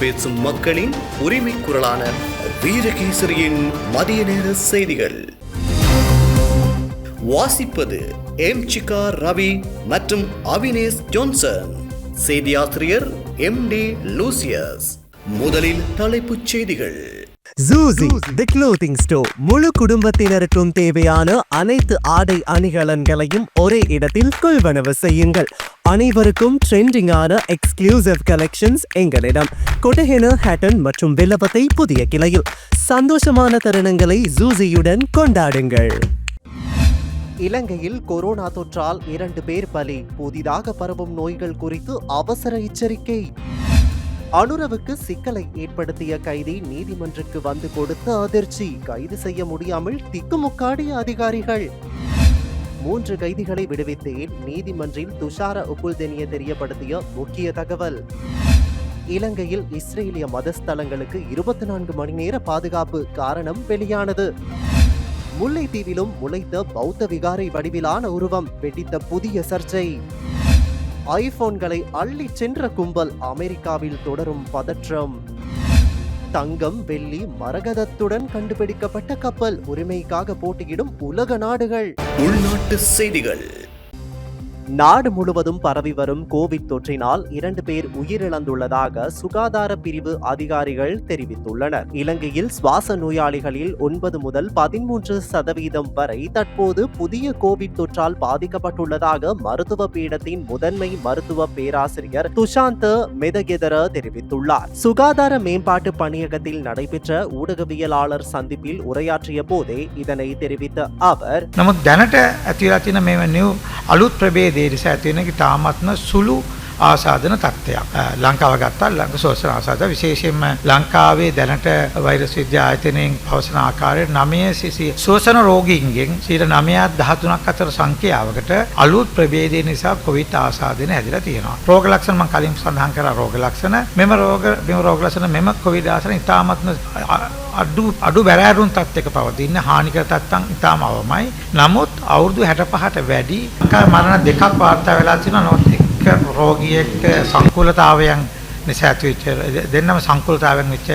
பேசும் மக்களின் உரிமை குரலான வீரகேசரியின் மதிய நேர செய்திகள். வாசிப்பது எம் சிகா ரவி மற்றும் அவினேஷ் ஜோன்சன். செய்தியாசிரியர் எம் டி லூசியஸ். முதலில் தலைப்புச் செய்திகள். ஜூசி தி க்ளோத்திங் ஸ்டோர் முழு குடும்பத்தினருக்கும் தேவையான அனைத்து ஆடை அணிகலன்களையும் ஒரே இடத்தில் கொள்வனவு செய்யுங்கள். அனைவருக்கும் ட்ரெண்டிங்கான எக்ஸ்க்ளூசிவ் கலெக்ஷன்ஸ் எங்களிடம். கொட்டஹென ஹேட்டன் மற்றும் வில்லபத்தை புதிய கிளையில். சந்தோஷமான தருணங்களை ஜூசியுடன் கொண்டாடுங்கள். இலங்கையில் கொரோனா தொற்றால் இரண்டு பேர் பலி. புதிதாக பரவும் நோய்கள் குறித்து அவசர எச்சரிக்கை. அனுரவுக்கு சிக்கலை ஏற்படுத்திய கைதி நீதிமன்றக்கு வந்து கொடுத்த அதிர்ச்சி. கைது செய்ய முடியாமல் திக்குமுக்காடிய அதிகாரிகள். மூன்று கைதிகளை விடுவித்தேன். நீதிமன்றில் துஷார உப்புல்தெனிய தெரியப்படுத்திய முக்கிய தகவல். இலங்கையில் இஸ்ரேலிய மதஸ்தலங்களுக்கு இருபத்தி நான்கு மணி நேர பாதுகாப்பு காரணம் வெளியானது. முல்லைத்தீவிலும் முளைத்த பௌத்த விகாரை வடிவிலான உருவம் வெடித்த புதிய சர்ச்சை. ஐபோன்களை அள்ளிச் சென்ற கும்பல் அமெரிக்காவில் தொடரும் பதற்றம். தங்கம் வெள்ளி மரகதத்துடன் கண்டுபிடிக்கப்பட்ட கப்பல். உரிமைக்காக போட்டியிடும் உலக நாடுகள். உள்நாட்டு செய்திகள். நாடு முழுவதும் பரவி வரும் கோவிட் தொற்றினால் இரண்டு பேர் உயிரிழந்துள்ளதாக சுகாதார பிரிவு அதிகாரிகள் தெரிவித்துள்ளனர். இலங்கையில் சுவாச நோயாளிகளில் ஒன்பது முதல் பதிமூன்று சதவீதம் வரை தற்போது புதிய கோவிட் தொற்றால் பாதிக்கப்பட்டுள்ளதாக மருத்துவ பீடத்தின் முதன்மை மருத்துவ பேராசிரியர் துஷாந்த மெதகெதர தெரிவித்துள்ளார். சுகாதார மேம்பாட்டு பணியகத்தில் நடைபெற்ற ஊடகவியலாளர் சந்திப்பில் உரையாற்றிய போதே இதனை தெரிவித்த அவர் நமக்கு தனட்ட அத்தியாத்தின දේ නිසා ඇති වෙන තාමත්ම සුළු ආසාධන තත්ත්වයක්. අ, ලංකාව ගත්තා ලංක සෝසන ආසාද විශේෂයෙන්ම ලංකාවේ දැනට වෛරස් විද්‍යා ආයතනයෙන් පවසන ආකාරයට නමය සිසි සෝසන රෝගීන්ගෙන් සීට නමයත් දහතුනක් අතර සංඛ්‍යාවකට අලුත් ප්‍රබේදය නිසා කොවිත් ආසාධන ඇදිලා තියෙනවා. රෝග ලක්ෂණ මං කලින් සඳහන් කර රෝග ලක්ෂණ මෙම රෝග මෙම රෝග ලක්ෂණ මෙම කොවිඩ් ආසන ඉතාමත්ම අ- අඩු අඩු බැරෑරුන් තත්වක පවතින්න හානිකර තත්තන් ඉතාම අවමයි. නමුත් අවුරුදු හැට පහට වැඩි ලංකාවේ මරණ දෙකක් වාර්තා වෙලා තියෙනවා නොත් එක්ක රෝගියෙක්ට සංකූලතාවයන් නිසා ඇතිවෙච්ච දෙන්නම සංකූලතාවයන් වෙච්ච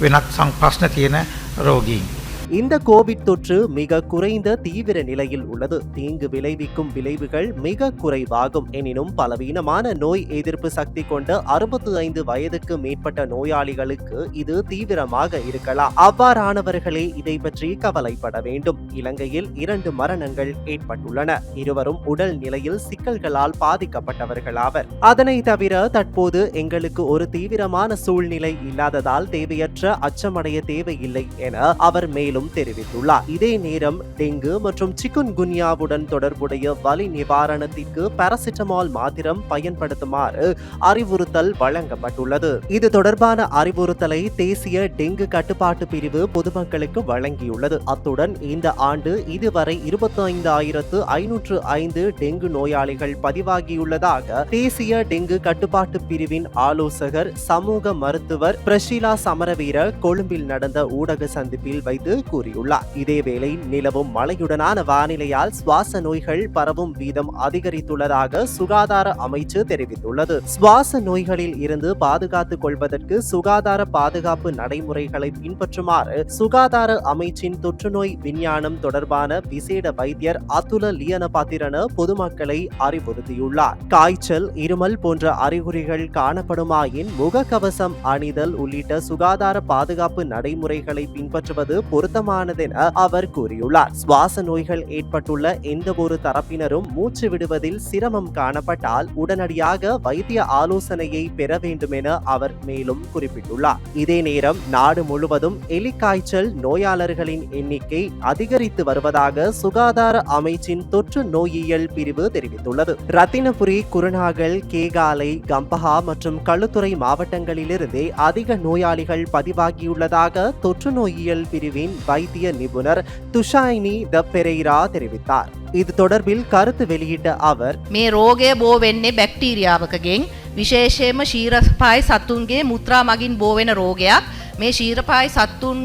වෙනත් සං ප්‍රශ්න තියෙන රෝගීන්. இந்த கோவிட் தொற்று மிக குறைந்த தீவிர நிலையில் உள்ளது. தீங்கு விளைவிக்கும் விளைவுகள் மிக குறைவாகும். எனினும் பலவீனமான நோய் எதிர்ப்பு சக்தி கொண்ட அறுபத்தி ஐந்து வயதுக்கு மேற்பட்ட நோயாளிகளுக்கு இது தீவிரமாக இருக்கலாம். அவ்வாறானவர்களே இதை பற்றி கவலைப்பட வேண்டும். இலங்கையில் இரண்டு மரணங்கள் ஏற்பட்டுள்ளன. இருவரும் உடல் நிலையில் சிக்கல்களால் பாதிக்கப்பட்டவர்களாவர். அதனை தவிர தற்போது எங்களுக்கு ஒரு தீவிரமான சூழ்நிலை இல்லாததால் தேவையற்ற அச்சமடைய தேவையில்லை என அவர் மேலும் தெரிவித்துள்ளார். இதே நேரம் டெங்கு மற்றும் சிக்குன் குன்யாவுடன் தொடர்புடைய வலி நிவாரணத்திற்கு பாராசிட்டமால் மாத்திரம் பயன்படுத்துமாறு அறிவுறுத்தல் வழங்கப்பட்டுள்ளது. இது தொடர்பான அறிவுறுத்தலை தேசிய டெங்கு கட்டுப்பாட்டு பிரிவு பொதுமக்களுக்கு வழங்கியுள்ளது. அத்துடன் இந்த ஆண்டு இதுவரை இருபத்தி ஐந்தாயிரத்து ஐநூற்று ஐந்து டெங்கு நோயாளிகள் பதிவாகியுள்ளதாக தேசிய டெங்கு கட்டுப்பாட்டு பிரிவின் ஆலோசகர் சமூக மருத்துவர் பிரஷிலா சமரவீர கொழும்பில் நடந்த ஊடக சந்திப்பில் வைத்து கூறியுள்ளார். இதேவேளை நிலவும் மழையுடனான வானிலையால் சுவாச நோய்கள் பரவும் வீதம் அதிகரித்துள்ளதாக சுகாதார அமைச்சு தெரிவித்துள்ளது. சுவாச நோய்களில் இருந்து பாதுகாத்துக் கொள்வதற்கு சுகாதார பாதுகாப்பு நடைமுறைகளை பின்பற்றுமாறு சுகாதார அமைச்சின் தொற்றுநோய் விஞ்ஞானம் தொடர்பான விசேட வைத்தியர் அதுல லியனபாத்திரன பொதுமக்களை அறிவுறுத்தியுள்ளார். காய்ச்சல் இருமல் போன்ற அறிகுறிகள் காணப்படுமாயின் முகக்கவசம் அணிதல் உள்ளிட்ட சுகாதார பாதுகாப்பு நடைமுறைகளை பின்பற்றுவது பொருத்த பொருத்தமானதென அவர் கூறியுள்ளார். சுவாச நோய்கள் ஏற்பட்டுள்ள எந்த ஒரு தரப்பினரும் மூச்சு விடுவதில் சிரமம் காணப்பட்டால் உடனடியாக வைத்திய ஆலோசனையை பெற வேண்டும் என அவர் மேலும் குறிப்பிட்டுள்ளார். இதே நேரம் நாடு முழுவதும் எலிக்காய்ச்சல் நோயாளர்களின் எண்ணிக்கை அதிகரித்து வருவதாக சுகாதார அமைச்சின் தொற்று நோயியல் பிரிவு தெரிவித்துள்ளது. ரத்தினபுரி குருநாகல் கேகாலை கம்பஹா மற்றும் களுத்துறை மாவட்டங்களிலிருந்தே அதிக நோயாளிகள் பதிவாகியுள்ளதாக தொற்று நோயியல் பிரிவின் வைத்திய நிபுணர் துஷாயினி த பெரெய்ரா தெரிவித்தார் இது தொடர்பில் கருத்து வெளியிட்ட அவர் මේ රෝගය බෝ වෙන්නේ බැක්ටීරියාවකගෙන් විශේෂයෙන්ම ශීරපායි සත්තුන්ගේ මුත්‍රා මගින් බෝවෙන රෝගයක් මේ ශීරපායි සත්තුන්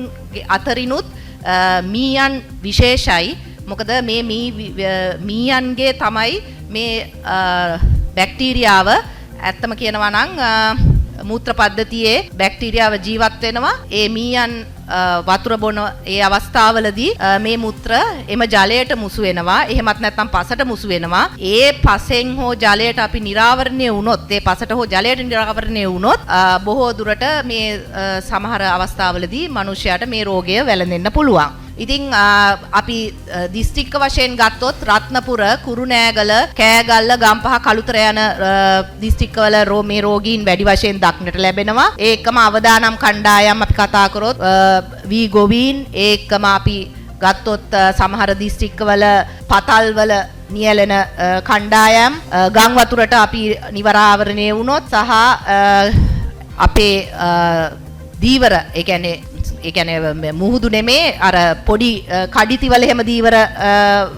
අතරිනුත් අ, මීයන් විශේෂයි මොකද මේ මී වි- ව්‍ය- මීයන්ගේ තමයි මේ අ, බැක්ටීරියාව ඇත්තම කියනවා නම් අ, මූත්‍ර පද්ධතියේ බැක්ටීරියාව ජීවත් වෙනවා. ඒ මීයන් අ, වතුර බොන ඒ අවස්ථාවලදී අ, මේ මුත්‍ර එම ජලයට මුසු වෙනවා. එහෙමත් නැත්නම් පසට මුසු වෙනවා. ඒ පසෙන් හෝ ජලයට අපි නිරාවරණය වුණොත් ඒ පසට හෝ ජලයට නිරාවරණය වුණොත් අ, බොහෝ දුරට මේ අ, සමහර අවස්ථාවලදී මනුෂ්‍යයාට මේ රෝගය වැළඳෙන්න පුළුවන්. ඉතිං අ, අපි අ, දිස්ත්‍රික්ක වශයෙන් ගත්තොත් රත්නපුර කුරුණෑගල කෑගල්ල ගම්පහ කළුතර යන අ, දිස්ත්‍රික්කවල රෝ මේ රෝගීන් වැඩි වශයෙන් දක්නට ලැබෙනවා. ඒකම අවදානම් කණ්ඩායම් අපි කතා කරොත් අ, වී ගොවීන් ඒකම අපි ගත්තොත් අ, සමහර දිස්ත්‍රික්කවල පතල්වල නියැලෙන අ, කණ්ඩායම් අ, ගං වතුරට අපි නිවරාවරණය වුණොත් සහ අ, අපේ අ, දීවර ඒ කියන්නේ ඒ කියන්නේ මුහුදු නෙමේ අර පොඩි අ, කඩිතිවල එහෙම දීවර අ,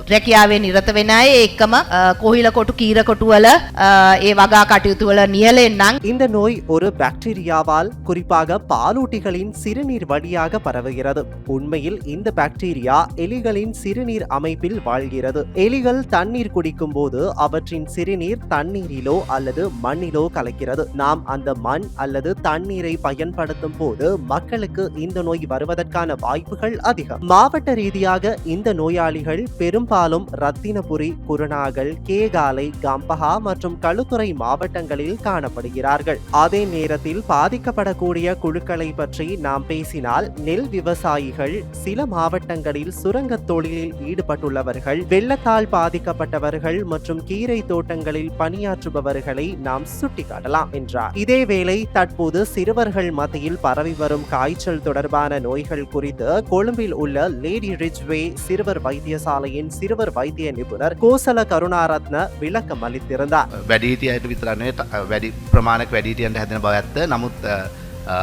රැකියාවේ නිරත වෙන අය ඒකම අ, කොහිල කොටු කීර කොටු වල අ, ඒ වගා කටයුතු වල නියැලෙන්නම් இந்த நோய் ஒரு பாக்டீரியாவால் குறிப்பாக பாலூட்டிகளின் சிறுநீர் வழியாக பரவுகிறது உண்மையில் இந்த பாக்டீரியா எலிகளின் சிறுநீர் அமைப்பில் வாழ்கிறது எலிகள் தண்ணீர் குடிக்கும் போது அவற்றின் சிறுநீர் தண்ணீரிலோ அல்லது மண்ணிலோ கலக்கிறது நாம் அந்த மண் அல்லது தண்ணீரை பயன்படுத்தும் போது மக்களுக்கு இந்த நோய் வருவதற்கான வாய்ப்புகள் அதிகம். மாவட்ட ரீதியாக இந்த நோயாளிகள் பெரும்பாலும் ரத்தினபுரி குருநாகல் கேகாலை கம்பஹா மற்றும் களுத்துறை மாவட்டங்களில் காணப்படுகிறார்கள். அதே நேரத்தில் பாதிக்கப்படக்கூடிய குழுக்களை பற்றி நாம் பேசினால் நெல் விவசாயிகள் சில மாவட்டங்களில் சுரங்கத் தொழிலில் ஈடுபட்டுள்ளவர்கள் வெள்ளத்தால் பாதிக்கப்பட்டவர்கள் மற்றும் கீரை தோட்டங்களில் பணியாற்றுபவர்களை நாம் சுட்டிக்காட்டலாம் என்றார். இதேவேளை தற்போது சிறுவர்கள் மத்தியில் பரவி வரும் காய்ச்சல் தொடர்பான நோய்கள் குறித்து கொழும்பில் உள்ள லேடி ரிச்வே சிறுவர் வைத்தியசாலையின் சிறுவர் வைத்திய நிபுணர் கோசல கருணாரத்ன விளக்கம் அளித்திருந்தார் වැඩිහිටිය අයට විතරන්නේ වැඩි ප්‍රමාණක වැඩිටියන්ට හැදෙන බව ඇත්ත නමුත් අ, අ,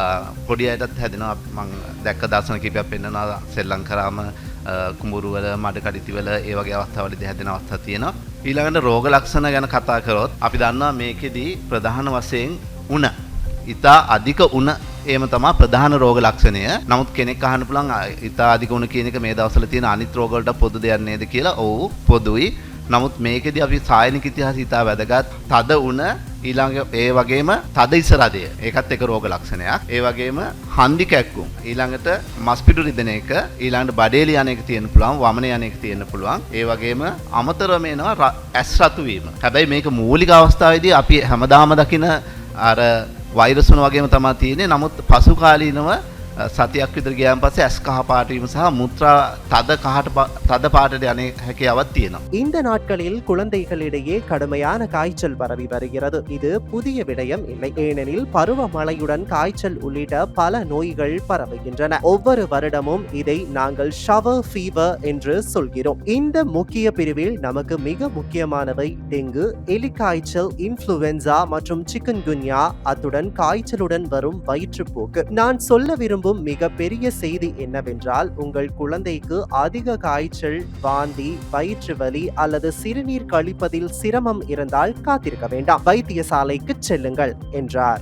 පොඩි අයටත් හැදෙනවා මං දැක්ක දර්ශන කිපයක් පෙන්න්නනවා සෙල්ලං කරාම අ, කුඹුරුවල මඩ කඩිතිවල ඒ වගේ අවස්ථාවලද හැදෙන අවස්ථා තියෙනවා ඊළඟට රෝග ලක්ෂණ ගැන කතා කරොත් අපි දන්නවා මේකෙදී ප්‍රධාන වශයෙන් උන ඉතා අධික උන ඒම තමා ප්‍රධාන රෝග ලක්ෂණය. නමුත් කෙනෙක් අහන්න පුළුවන් "ආ, ඉතා අධික උන කියන එක මේ දවස්වල තියෙන අනිත් රෝග වලට පොදු දෙයක් නේද? කියලා. ඔව් පොදුයි. නමුත් මේකෙදී අපි සායනික ඉතිහාසය ඉතා වැදගත්. තද උන ඊළඟ ඒ වගේම තද ඉසරදය ඒකත් එක රෝග ලක්ෂණයක්. ඒ වගේම හන්දි කැක්කුම්. ඊළඟට මස්පිඩු රිදෙන එක. ඊළඟට බඩේලි යන එක තියෙන පුළුවන්. වමන යන එක තියෙන පුළුවන්. ඒ වගේම අමතරව මේනවා ර- ඇස් රතු වීම. හැබැයි මේක මූලික අවස්ථාවේදී අපි හැමදාම දකින අර වෛරස් වුණ වගේම තමයි තියෙන්නේ. නමුත් පසු කාලීනව සතියක් විතර ගියාන් පස්සේ ඇස් කහ පාට වීම සහ මුත්‍රා තද කහට පා- තද පාටට යන හැකියාවක් තියෙනවා இந்த நாட்களில் குழந்தைகளிடையே கடுமையான காய்ச்சல் பரவி வருகிறது இது புதிய விடயம் இல்லை ஏனெனில் பருவமழையுடன் காய்ச்சல் உள்ளிட்ட பல நோய்கள் பரவுகின்றன ஒவ்வொரு வருடமும் இதை நாங்கள் ஷவர் ஃபீவர் என்று சொல்கிறோம் இந்த முக்கிய பிரிவில் நமக்கு மிக முக்கியமானவை டெங்கு எலிக்காய்ச்சல் இன்ஃப்ளூவென்சா மற்றும் சிக்கன் குன்யா அத்துடன் காய்ச்சலுடன் வரும் வயிற்றுப்போக்கு நான் சொல்ல விரும்பும் மிக பெரிய செய்தி என்னவென்றால் உங்கள் குழந்தைக்கு அதிக காய்ச்சல் வாந்தி வயிற்று வலி அல்லது சிறுநீர் கழிப்பதில் சிரமம் இருந்தால் காத்திருக்க வேண்டாம். வைத்தியசாலைக்கு செல்லுங்கள் என்றார்.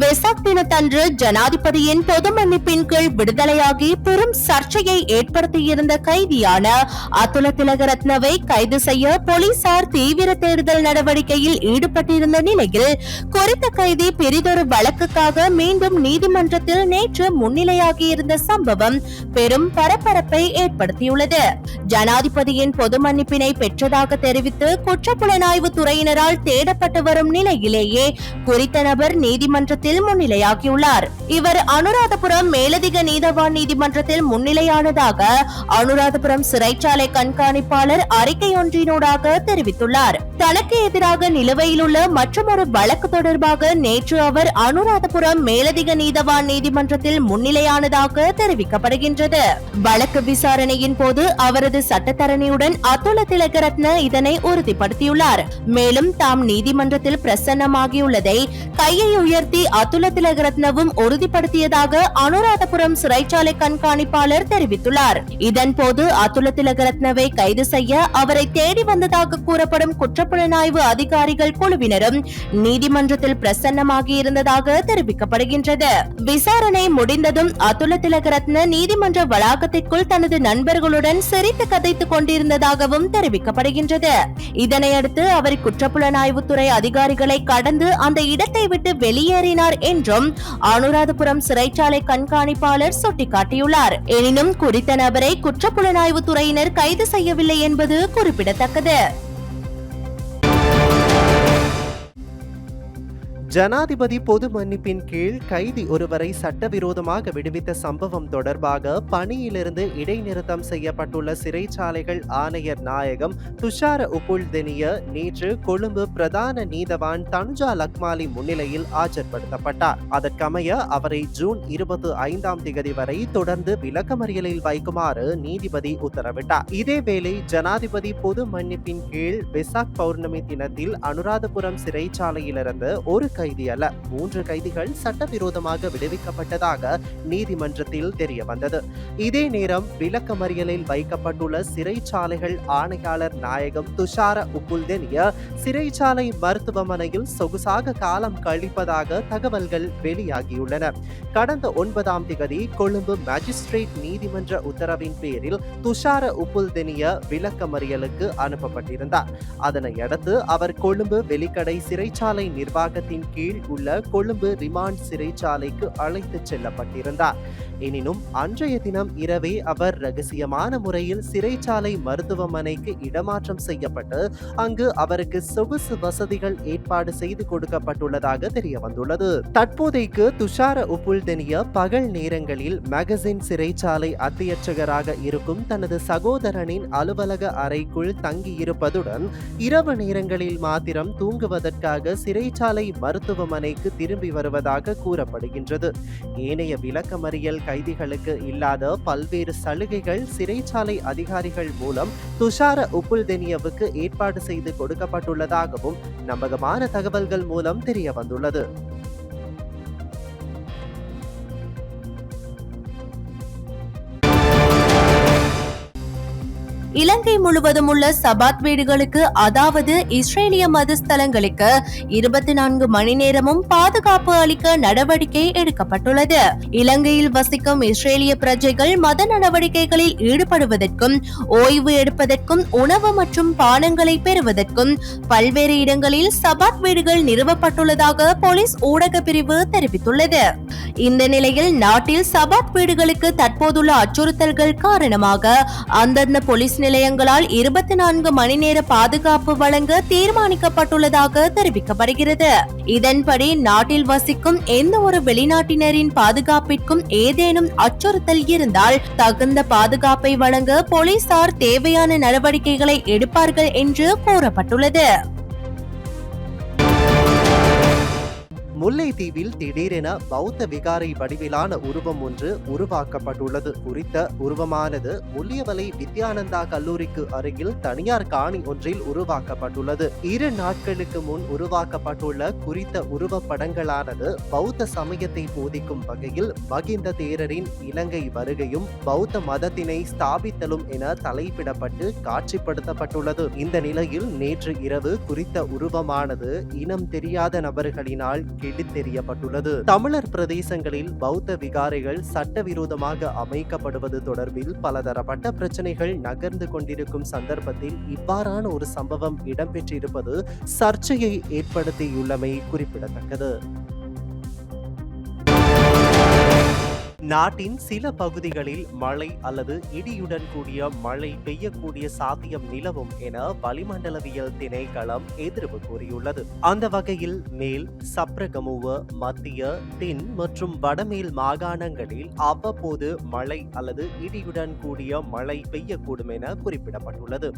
வெசாக் தினத்தன்று ஜனாதிபதியின் பொது மன்னிப்பின் கீழ் விடுதலையாகி பெரும் சர்ச்சையை ஏற்படுத்தியிருந்த கைதியான அதுல திலகரத்னவை கைது செய்ய போலீசார் தீவிர தேடுதல் நடவடிக்கையில் ஈடுபட்டிருந்த நிலையில் குறித்த கைதி பெரிதொரு வழக்குக்காக மீண்டும் நீதிமன்றத்தில் நேற்று முன்னிலையாகியிருந்த சம்பவம் பெரும் பரபரப்பை ஏற்படுத்தியுள்ளது. ஜனாதிபதியின் பொது மன்னிப்பினை பெற்றதாக தெரிவித்து குற்றப்புலனாய்வு துறையினரால் தேடப்பட்டு வரும் நிலையிலேயே குறித்த நபர் நீதிமன்றத்தில் நீதிமன்றத்தில் முன்னிலையாகியுள்ளார் இவர் அனுராதபுரம் மேலதிக நீதவான் நீதிமன்றத்தில் முன்னிலையானதாக அனுராதபுரம் சிறைச்சாலை கண்காணிப்பாளர் அறிக்கை ஒன்றினூடாக தெரிவித்துள்ளார். தனக்கு எதிராக நிலுவையில் உள்ள மற்றொரு வழக்கு தொடர்பாக நேற்று அவர் அனுராதபுரம் மேலதிக நீதவான் நீதிமன்றத்தில் முன்னிலையானதாக தெரிவிக்கப்படுகின்றது. வழக்கு விசாரணையின் போது அவரது சட்டத்தரணியுடன் அத்துல திலகரத்ன இதனை உறுதிப்படுத்தியுள்ளார். மேலும் தாம் நீதிமன்றத்தில் பிரசன்னமாகியுள்ளதை கையை உயர்த்தி அதுல திலகரத்னவும் உறுதிப்படுத்தியதாக அனுராதபுரம் சிறைச்சாலை கண்காணிப்பாளர் தெரிவித்துள்ளார். இதன்போது அதுல திலகரத்னவை கைது செய்ய அவரை தேடி வந்ததாக கூறப்படும் குற்றப்புலனாய்வு அதிகாரிகள் குழுவினரும் நீதிமன்றத்தில் பிரசன்னமாகி இருந்ததாக தெரிவிக்கப்படுகின்றது. விசாரணை முடிந்ததும் அதுல திலகரத்ன நீதிமன்ற வளாகத்திற்குள் தனது நண்பர்களுடன் சிரித்து கதைத்துக் கொண்டிருந்ததாகவும் தெரிவிக்கப்படுகின்றது. இதனையடுத்து அவர் குற்றப்புலனாய்வுத்துறை அதிகாரிகளை கடந்து அந்த இடத்தை விட்டு வெளியேறினார் என்றும் அனுராதபுரம் சிறைச்சாலை கண்காணிப்பாளர் சுட்டிக்காட்டியுள்ளார். எனினும் குறித்த நபரை குற்றப்புலனாய்வு துறையினர் கைது செய்யவில்லை என்பது குறிப்பிடத்தக்கது. ஜனாதிபதி பொது மன்னிப்பின் கீழ் கைதி ஒருவரை சட்டவிரோதமாக விடுவித்த சம்பவம் தொடர்பாக பணியிலிருந்து இடைநிறுத்தம் செய்யப்பட்டுள்ள சிறைச்சாலைகள் ஆணையர் நாயகம் துஷார உப்புல்தெனிய நேற்று கொழும்பு பிரதான நீதவான் தனுஜா லக்மாலி முன்னிலையில் ஆஜர்படுத்தப்பட்டார். அதற்கமைய அவரை ஜூன் இருபத்தி ஐந்தாம் திகதி வரை தொடர்ந்து விளக்கமறியலில் வைக்குமாறு நீதிபதி உத்தரவிட்டார். இதேவேளை ஜனாதிபதி பொது மன்னிப்பின் கீழ் விசாக் பௌர்ணமி தினத்தில் அனுராதபுரம் சிறைச்சாலையிலிருந்து ஒரு கைதி அல்ல மூன்று கைதிகள் சட்டவிரோதமாக விடுவிக்கப்பட்டதாக நீதிமன்றத்தில் தெரிய வந்தது இதே நேரம் விளக்கமறியலில் வைக்கப்பட்டுள்ள சிறைச்சாலைகள் ஆணையாளர் நாயகம் துஷார உப்புல்தெனிய சிறைச்சாலை மருத்துவமனையில் சொகுசாக காலம் கழிப்பதாக தகவல்கள் வெளியாகியுள்ளன. கடந்த ஒன்பதாம் திகதி கொழும்பு மேஜிஸ்ட்ரேட் நீதிமன்ற உத்தரவின் பேரில் துஷார உப்புல்தெனிய விளக்கமறியலுக்கு அனுப்பப்பட்டிருந்தார். அதனையடுத்து அவர் கொழும்பு வெலிக்கடை சிறைச்சாலை நிர்வாகத்தின் கீழ் உள்ள கொழும்பு ரிமாண்ட் சிறைச்சாலைக்கு அழைத்துச் செல்லப்பட்டிருந்தார். எனினும் அன்றைய தினம் இரவே அவர் ரகசியமான முறையில் சிறைச்சாலை மருத்துவமனைக்கு இடமாற்றம் செய்யப்பட்டு அங்கு அவருக்கு சொகுசு வசதிகள் ஏற்பாடு செய்து கொடுக்கப்பட்டுள்ளதாக தெரிய வந்துள்ளது தற்போதைக்கு துஷார உப்புல்தெனிய பகல் நேரங்களில் மேகசின் சிறைச்சாலை அத்தியட்சகராக இருக்கும் தனது சகோதரனின் அலுவலக அறைக்குள் தங்கியிருப்பதுடன் இரவு நேரங்களில் மாத்திரம் தூங்குவதற்காக சிறைச்சாலை மருத்துவமனைக்கு திரும்பி வருவதாக கூறப்படுகின்றது. ஏனைய விளக்கமறியல் கைதிகளுக்கு இல்லாத பல்வேறு சலுகைகள் சிறைச்சாலை அதிகாரிகள் மூலம் துஷார உப்புல்தெனியவுக்கு ஏற்பாடு செய்து கொடுக்கப்பட்டுள்ளதாகவும் நம்பகமான தகவல்கள் மூலம் தெரிய வந்துள்ளது இலங்கை முழுவதும் உள்ள சபாத் வீடுகளுக்கு அதாவது இஸ்ரேலிய மதஸ்தலங்களுக்கு இருபத்தி நான்கு மணி நேரமும் பாதுகாப்பு அளிக்க நடவடிக்கை எடுக்கப்பட்டுள்ளது. இலங்கையில் வசிக்கும் இஸ்ரேலிய பிரஜைகள் மத நடவடிக்கைகளில் ஈடுபடுவதற்கும் ஓய்வு எடுப்பதற்கும் உணவு மற்றும் பானங்களை பெறுவதற்கும் பல்வேறு இடங்களில் சபாத் வீடுகள் நிறுவப்பட்டுள்ளதாக போலீஸ் ஊடக பிரிவு தெரிவித்துள்ளது. இந்த நிலையில் நாட்டில் சபாத் வீடுகளுக்கு தற்போதுள்ள அச்சுறுத்தல்கள் காரணமாக அந்தந்த போலீஸ் நிலையங்களால் இருபத்தி நான்கு மணி நேர பாதுகாப்பு வழங்க தீர்மானிக்கப்பட்டுள்ளதாக தெரிவிக்கப்படுகிறது. இதன்படி நாட்டில் வசிக்கும் எந்த ஒரு வெளிநாட்டினரின் பாதுகாப்பிற்கும் ஏதேனும் அச்சுறுத்தல் இருந்தால் தகுந்த பாதுகாப்பை வழங்க போலீசார் தேவையான நடவடிக்கைகளை எடுப்பார்கள் என்று கூறப்பட்டுள்ளது. முல்லைத்தீவில் திடீரென பௌத்த விகாரை வடிவிலான உருவம் ஒன்று உருவாக்கப்பட்டுள்ளது. குறித்த உருவமானது முல்லியவலை வித்யானந்தா கல்லூரிக்கு அருகில் தனியார் காணி ஒன்றில் உருவாக்கப்பட்டுள்ளது. இரு நாட்களுக்கு முன் உருவாக்கப்பட்டுள்ள குறித்த உருவப்படங்களானது பௌத்த சமயத்தை போதிக்கும் வகையில் மகிந்த தேரரின் இலங்கை வருகையும் பௌத்த மதத்தினை ஸ்தாபித்தலும் என தலைப்பிடப்பட்டு காட்சிப்படுத்தப்பட்டுள்ளது. இந்த நிலையில் நேற்று இரவு குறித்த உருவமானது இனம் தெரியாத நபர்களினால் கிழித்தெறியப்பட்டுள்ளது தமிழர் பிரதேசங்களில் பௌத்த விகாரைகள் சட்டவிரோதமாக அமைக்கப்படுவது தொடர்பில் பலதரப்பட்ட பிரச்சனைகள் நகர்ந்து கொண்டிருக்கும் சந்தர்ப்பத்தில் இவ்வாறான ஒரு சம்பவம் இடம்பெற்றிருப்பது சர்ச்சையை ஏற்படுத்தியுள்ளமை குறிப்பிடத்தக்கது. நாட்டின் சில பகுதிகளில் மழை அல்லது இடியுடன் கூடிய மழை பெய்யக்கூடிய சாத்தியம் நிலவும் என வளிமண்டலவியல் திணைக்களம் எதிர்வு கூறியுள்ளது. அந்த வகையில் மேல் சப்ரகமுவ மத்திய தென் மற்றும் வடமேல் மாகாணங்களில் அவ்வப்போது மழை அல்லது இடியுடன் கூடிய மழை பெய்யக்கூடும் என குறிப்பிடப்பட்டுள்ளது.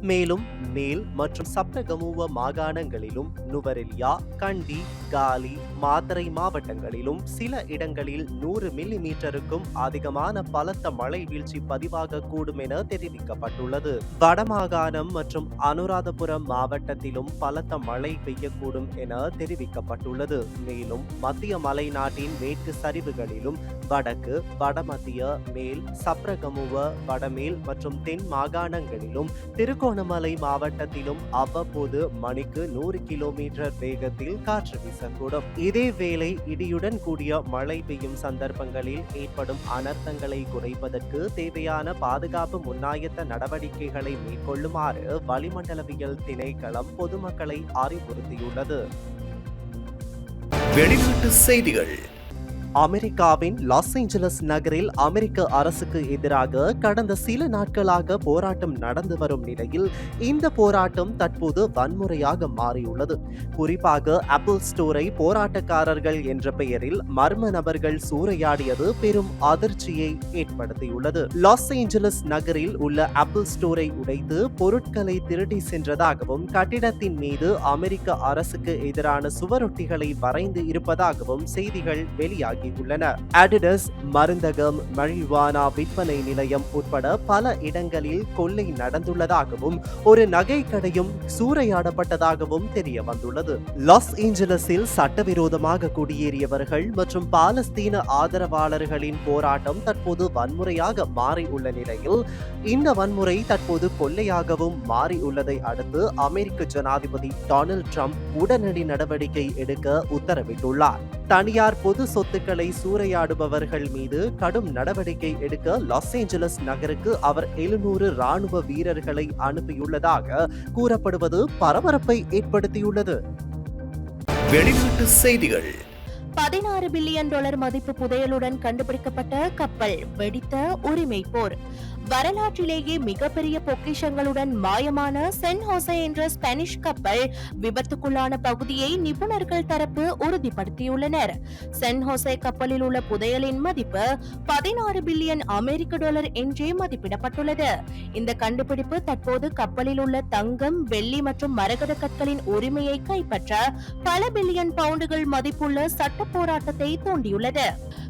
மேலும் மேல் மற்றும் சப்ரகமுவ மாகாணங்களிலும் நுவரெலியா கண்டி காலி மாத்தறை மாவட்டங்களிலும் சில இடங்களில் நூறு மில்லி மீட்டருக்கும் அதிகமான பலத்த மழை வீழ்ச்சி பதிவாகக்கூடும் என தெரிவிக்கப்பட்டுள்ளது. வடமாகாணம் மற்றும் அனுராதபுரம் மாவட்டத்திலும் பலத்த மழை பெய்யக்கூடும் என தெரிவிக்கப்பட்டுள்ளது. மேலும் மத்திய மலைநாட்டின் மேற்கு சரிவுகளிலும் வடக்கு வடமத்திய மேல் சப்ரகமுவ வடமேல் மற்றும் தென் மாகாணங்களிலும் திருகோணமலை மாவட்டத்திலும் அவ்வப்போது மணிக்கு நூறு கிலோமீட்டர் வேகத்தில் காற்று வீசக்கூடும். இதேவேளை இடியுடன் கூடிய மழை பெய்யும் சந்தர்ப்பங்களில் ஏற்படும் அனர்த்தங்களை குறைப்பதற்கு தேவையான பாதுகாப்பு முன்னாயத்த நடவடிக்கைகளை மேற்கொள்ளுமாறு வளிமண்டலவியல் திணைக்களம் பொதுமக்களை அறிவுறுத்தியுள்ளது. வெளிநாட்டு செய்திகள். அமெரிக்காவின் லாஸ் ஏஞ்சலஸ் நகரில் அமெரிக்க அரசுக்கு எதிராக கடந்த சில நாட்களாக போராட்டம் நடந்து வரும் நிலையில் இந்த போராட்டம் தற்போது வன்முறையாக மாறியுள்ளது. குறிப்பாக ஆப்பிள் ஸ்டோரை போராட்டக்காரர்கள் என்ற பெயரில் மர்ம நபர்கள் சூறையாடியது பெரும் அதிர்ச்சியை ஏற்படுத்தியுள்ளது. லாஸ் ஏஞ்சலஸ் நகரில் உள்ள ஆப்பிள் ஸ்டோரை உடைத்து பொருட்களை திருடி சென்றதாகவும் கட்டிடத்தின் மீது அமெரிக்க அரசுக்கு எதிரான சுவரொட்டிகளை வரைந்து இருப்பதாகவும் செய்திகள் வெளியாகி உள்ளன அடிடஸ் மருந்தகம் மழிவானா விற்பனை நிலையம் உட்பட பல இடங்களில் கொள்ளை நடந்துள்ளதாகவும் ஒரு நகை கடையும் சூறையாடப்பட்டதாகவும் தெரிய வந்துள்ளது லாஸ் ஏஞ்சலஸில் சட்டவிரோதமாக குடியேறியவர்கள் மற்றும் பாலஸ்தீன ஆதரவாளர்களின் போராட்டம் தற்போது வன்முறையாக மாறி உள்ள நிலையில் இந்த வன்முறை தற்போது கொள்ளையாகவும் மாறி உள்ளதை அடுத்து அமெரிக்க ஜனாதிபதி டொனால்ட் ட்ரம்ப் உடனடி நடவடிக்கை எடுக்க உத்தரவிட்டுள்ளார். தனியார் பொது சொத்துக்களை சூறையாடுபவர்கள் மீது கடும் நடவடிக்கை எடுக்க லாஸ் ஏஞ்சலஸ் நகருக்கு அவர் எழுநூறு ராணுவ வீரர்களை அனுப்பியுள்ளதாக கூறப்படுவது பரபரப்பை ஏற்படுத்தியுள்ளது. வெளிநாட்டு செய்திகள். பதினாறு பில்லியன் டாலர் மதிப்பு புதையலுடன் கண்டுபிடிக்கப்பட்ட கப்பல் வெடித்த உரிமை போர். வரலாற்றிலேயே மிகப்பெரிய பொக்கிஷங்களுடன் மாயமான சென் ஹோசே என்ற ஸ்பானிஷ் கப்பல் விபத்துக்குள்ளான பகுதியை நிபுணர்கள் தரப்பு உறுதிப்படுத்தியுள்ளனர். சென் ஹோசே கப்பலில் உள்ள புதையலின் மதிப்பு பதினாறு பில்லியன் அமெரிக்க டாலர் என்றே மதிப்பிடப்பட்டுள்ளது. இந்த கண்டுபிடிப்பு தற்போது கப்பலில் உள்ள தங்கம் வெள்ளி மற்றும் மரகத கற்களின் உரிமையை கைப்பற்ற பல பில்லியன் பவுண்டுகள் மதிப்புள்ள சட்ட போராட்டத்தை தூண்டியுள்ளது.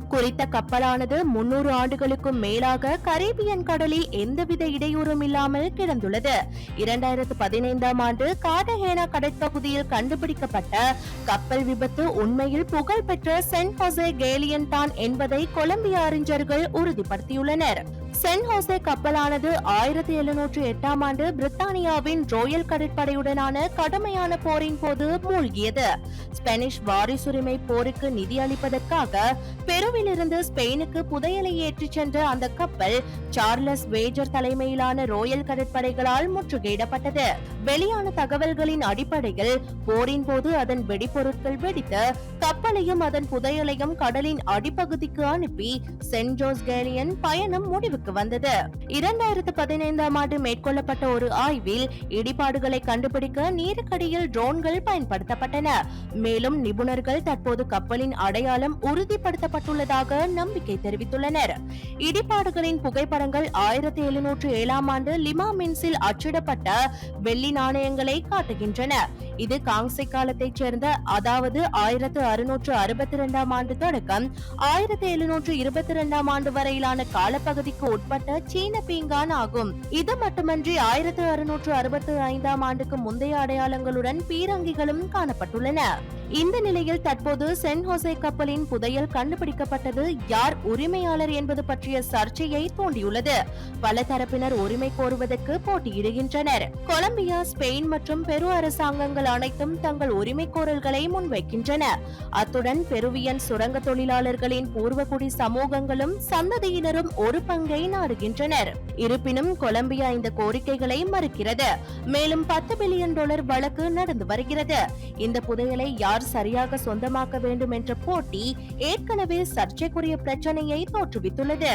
குறித்த கப்பலானது முன்னூறு ஆண்டுகளுக்கும் மேலாக கரேபியன் கடலில் எந்தவித இடையூறும் இல்லாமல் கிடந்துள்ளது. இரண்டாயிரத்து பதினைந்தாம் ஆண்டு காடஹேனா கடற்பகுதியில் கண்டுபிடிக்கப்பட்ட கப்பல் விபத்து உண்மையில் புகழ்பெற்ற சென்ட் ஹோசே கேலியன் தான் என்பதை கொலம்பிய அறிஞர்கள் உறுதிப்படுத்தியுள்ளனர். சென் ஹோசே கப்பலானது ஆயிரத்தி எழுநூற்று எட்டாம் ஆண்டு பிரித்தானியாவின் ரோயல் கடற்படையுடனான கடுமையான போரின் போது மூழ்கியது. ஸ்பானிஷ் வாரிசுரிமை போருக்கு நிதி அளிப்பதற்காக பெருவிலிருந்து ஸ்பெயினுக்கு புதையலை ஏற்றிச் சென்ற அந்த கப்பல் சார்லஸ் வேஜர் தலைமையிலான ரோயல் கடற்படைகளால் முற்றுகையிடப்பட்டது. வெளியான தகவல்களின் அடிப்படையில் போரின் போது அதன் வெடிபொருட்கள் வெடித்து கப்பலையும் அதன் புதையலையும் கடலின் அடிப்பகுதிக்கு அனுப்பி சென்ட் ஜோஸ் கேலியன் பயணம் முடிவுக்கு வந்தது. இரண்டாயிரத்து பதினைந்தாம் ஆண்டு மேற்கொள்ளப்பட்ட ஒரு ஆய்வில் இடிபாடுகளை கண்டுபிடிக்க நீருக்கடியில் ட்ரோன்கள் பயன்படுத்தப்பட்டன. மேலும் நிபுணர்கள் தற்போது கப்பலின் அடையாளம் உறுதிப்படுத்தப்பட்டுள்ளதாக நம்பிக்கை தெரிவித்துள்ளனர். இடிபாடுகளின் புகைப்படங்கள் ஆயிரத்தி எழுநூற்று ஏழாம் ஆண்டு லிமா மின்ஸில் அச்சிடப்பட்ட வெள்ளி நாணயங்களை காட்டுகின்றன. இது காங்சை காலத்தைச் சேர்ந்த அதாவது ஆயிரத்து அறுநூற்று அறுபத்தி இரண்டாம் ஆண்டு தொடக்கம். ஆயிரத்தி எழுநூற்று இருபத்தி இரண்டாம் ஆண்டு வரையிலான காலப்பகுதிக்கு உட்பட்ட சீன பீங்கான் ஆகும். இது மட்டுமன்றி ஆயிரத்து அறுநூற்று அறுபத்தி ஐந்தாம் ஆண்டுக்கு முந்தைய அடையாளங்களுடன் பீரங்கிகளும் காணப்பட்டுள்ளன. இந்த நிலையில் தற்போது சென் ஹோசே கப்பலின் புதையல் கண்டுபிடிக்கப்பட்டது யார் உரிமையாளர் என்பது பற்றிய சர்ச்சையை தூண்டியுள்ளது. பல தரப்பினர் உரிமை கோருவதற்கு போட்டியிடுகின்றனர். கொலம்பியா ஸ்பெயின் மற்றும் பெரு அரசாங்கங்கள் அனைத்தும் தங்கள் உரிமை கோரல்களை முன்வைக்கின்றன. அத்துடன் பெருவியன் சுரங்க தொழிலாளர்களின் பூர்வகுடி சமூகங்களும் சந்ததியினரும் ஒரு பங்கை நாடுகின்றனர். இருப்பினும் கொலம்பியா இந்த கோரிக்கைகளை மறுக்கிறது. மேலும் பத்து பில்லியன் டாலர் வழக்கு நடந்து வருகிறது. இந்த புதையலை யார் சரியாக சொந்தமாக்க வேண்டும் என்ற போட்டி ஏற்கனவே சர்ச்சைக்குரிய பிரச்சனையை தோற்றுவித்துள்ளது.